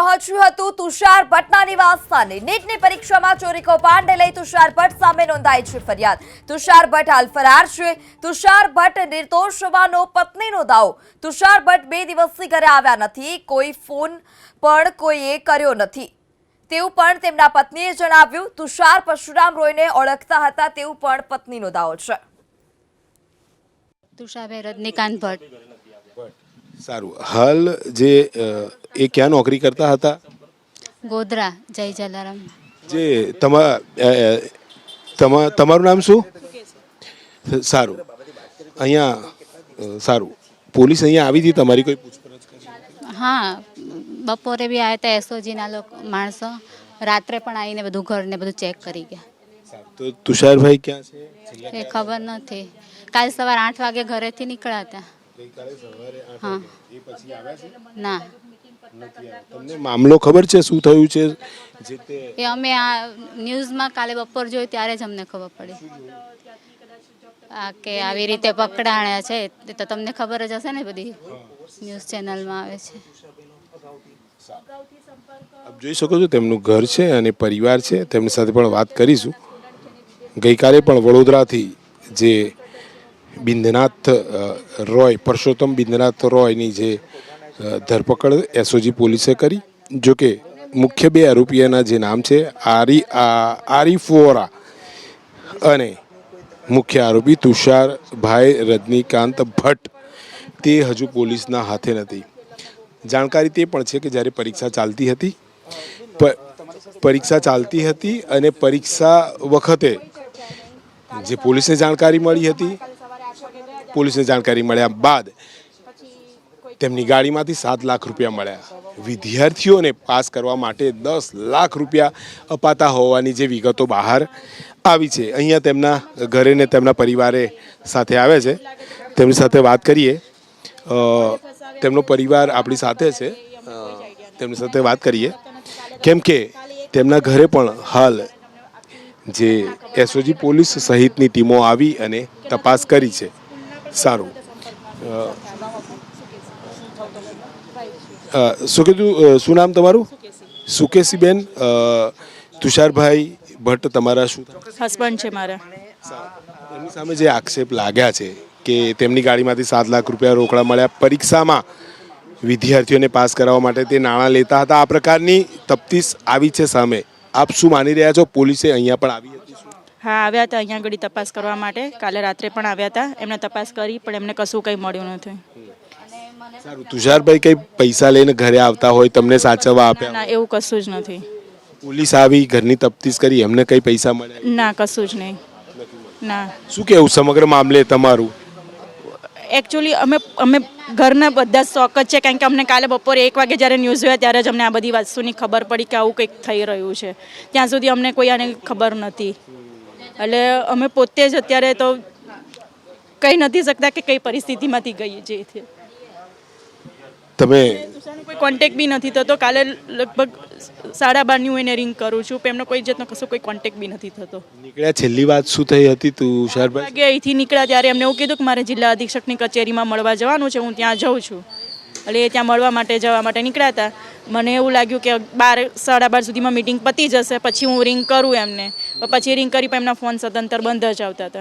પહોંચ્યું હતું તુષાર ભટ્ટના નિવાસ સ્થાને. નીટની પરીક્ષામાં ચોરી કૌભાંડને લઈ તુષાર ભટ્ટ સામે નોંધાઈ છે ફરિયાદ. તુષાર ભટ્ટ હાલ ફરાર છે. તુષાર ભટ્ટ નિર્દોષ હોવાનો પત્નીનો દાવો. તુષાર ભટ્ટ બે દિવસથી ઘરે આવ્યા નથી. કોઈ ફોન પણ કોઈએ કર્યો નથી. તેવું પણ તેમના પત્નીએ જણાવ્યું. તુષાર પરશુરામ રોયને ઓળખતા હતા તેવું પણ પત્નીનો દાવો છે. તુષારભાઈ રજનીકાંત ભટ્ટ. સારું. હાલ જે એ ક્યાં નોકરી કરતા હતા? ગોધરા જય જલારામ. જે તમા તમારું નામ શું? સારું. અહીંયા સારું. પોલીસ અહીંયા આવી હતી? તમારી કોઈ પૂછપરછ હા બપોરે બી આવ્યા હતા એસઓજીના લોકો માણસો. રાત્રે પણ આવીને બધું ઘરને બધું ચેક કરી ગયા. તો તુષારભાઈ ક્યાં છે? એ ખબર નથી. કાલ સવારે આઠ વાગે ઘરેથી નીકળ્યા હતા. હા. વાગે. એ પછી આવ્યા છે? ના. તમને મામલો ખબર છે શું થયું છે? જે તે એ અમે આ ન્યૂઝમાં કાલે બપોર જોયું ત્યારે જ અમને ખબર પડી. આ કે આવી રીતે પકડાણ્યા છે એ તો તમને ખબર જ હશે ને બધી ન્યૂઝ ચેનલમાં આવે છે. આપ જોઈ શકો છો તેમનું ઘર છે અને પરિવાર છે તેમની સાથે પણ વાત કરીશું. ગઈકાલે પણ વડોદરાથી જે બિંદનાથ રોય પરસોત્તમ બિંદનાથ રોયની જે ધરપકડ એસઓજી પોલીસે કરી જોકે મુખ્ય બે આરોપીઓના જે નામ છે, આરી આરીફ અને મુખ્ય આરોપી તુષારભાઈ રજનીકાંત ભટ્ટ, તે હજુ પોલીસના હાથે નથી. જાણકારી તે પણ છે કે જ્યારે પરીક્ષા ચાલતી હતી પરીક્ષા ચાલતી હતી અને પરીક્ષા વખતે જે પોલીસને જાણકારી મળી હતી, પોલીસને જાણકારી મળ્યા બાદ તેમની ગાડીમાંથી સાત લાખ રૂપિયા મળ્યા. વિદ્યાર્થીઓને પાસ કરવા માટે દસ લાખ રૂપિયા અપાતા હોવાની જે વિગતો બહાર આવી છે. અહીંયા તેમના ઘરે ને તેમના પરિવારે સાથે આવે છે. તેમની સાથે વાત કરીએ. તેમનો પરિવાર આપણી સાથે છે. તેમની સાથે વાત કરીએ. કેમ કે તેમના ઘરે પણ હાલ જે એસઓજી પોલીસ સહિતની ટીમો આવી અને તપાસ કરી છે. સારું. શું કીધું શું નામ તમારું? સુકેશીબેન. તુષારભાઈ ભટ્ટ તમારા શું? હસબન્ડ છે મારા. એમની સામે જે આક્ષેપ લાગ્યા છે કે તેમની ગાડીમાંથી સાત લાખ રૂપિયા રોકડા મળ્યા પરીક્ષામાં વિદ્યાર્થીઓને પાસ કરાવવા માટે તે નાણાં લેતા હતા. આ પ્રકારની તફતીશ આવી છે સામે. આપ શું માની રહ્યા છો? પોલીસે અહીંયા પણ આવી હતી હા આવ્યા હતા અહીંયા આગળ તપાસ કરવા માટે. કાલે રાત્રે પણ આવ્યા હતા. એમને તપાસ કરી પણ એમને કશું કંઈ મળ્યું નથી સારું તુષારભાઈ કઈ પૈસા લઈને ઘરે આવતા હોય તમને સાચવવા આપ્યા? ના એવું કશું જ નથી. પોલીસ આવી ઘરની તફતીશ કરી એમને કઈ પૈસા મળ્યા? ના કશું જ નહીં. ના. શું કેવું સમગ્ર મામલે તમારું? એકચ્યુઅલી અમે અમે ઘરના બધા શોખ જ છે કારણ કે અમને કાલે બપોરે એક વાગે જ્યારે ન્યૂઝ જોયા ત્યારે જ અમને આ બધી વસ્તુની ખબર પડી કે આવું કંઈક થઈ રહ્યું છે. ત્યાં સુધી અમને કોઈ આને ખબર નથી. એટલે અમે પોતે જ અત્યારે તો કહી નથી શકતા કે કઈ પરિસ્થિતિમાંથી ગઈ જે છે. તમે કોઈ કોન્ટેક બી નથી થતો. કાલે લગભગ સાડા બારની હું એને રિંગ કરું છું. પણ એમનો કોઈ જાતનો કશો કોઈ કોન્ટેક્ટ બી નથી થતો. નીકળ્યા છેલ્લી વાત શું થઈ હતી તુષારભાઈ વાગે અહીંથી નીકળ્યા ત્યારે એમને એવું કીધું કે મારે જિલ્લા અધિક્ષકની કચેરીમાં મળવા જવાનું છે. હું ત્યાં જાઉં છું. એટલે એ ત્યાં મળવા માટે જવા માટે નીકળ્યા હતા. મને એવું લાગ્યું કે બાર સાડા બાર સુધીમાં મિટિંગ પતી જશે. પછી હું રિંગ કરું એમને. પછી રિંગ કરી પણ એમના ફોન સદંતર બંધ જ આવતા હતા.